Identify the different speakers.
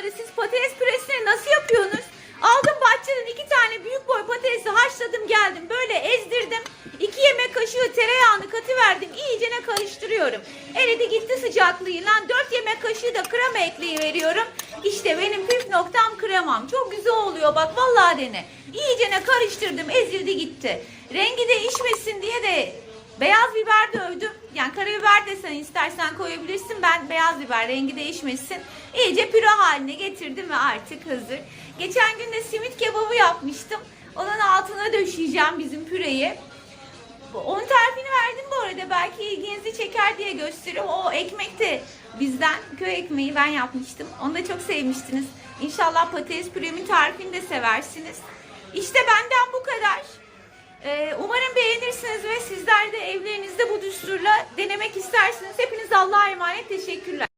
Speaker 1: soğanları siz patates püresine nasıl yapıyorsunuz? Aldım bahçeden iki tane büyük boy patatesi haşladım geldim. Böyle ezdirdim. İki yemek kaşığı tereyağını katıverdim. İyicene karıştırıyorum. Eridi gitti sıcaklığıyla. Dört yemek kaşığı da krema ekleyiveriyorum. İşte benim püf noktam kremam. Çok güzel oluyor bak vallahi dene. İyicene karıştırdım ezildi gitti. Rengi değişmesin diye de beyaz biber dövdüm. Yani karabiber de sen istersen koyabilirsin. Ben beyaz biber rengi değişmesin. İyice püre haline getirdim ve artık hazır. Geçen gün de simit kebabı yapmıştım. Onun altına döşeyeceğim bizim püreyi. Onun tarifini verdim bu arada. Belki ilginizi çeker diye gösteriyorum. O ekmek de bizden köy ekmeği ben yapmıştım. Onu da çok sevmiştiniz. İnşallah patates püremin tarifini de seversiniz. İşte benden bu kadar. De bu düsturla denemek istersiniz. Hepiniz Allah'a emanet. Teşekkürler.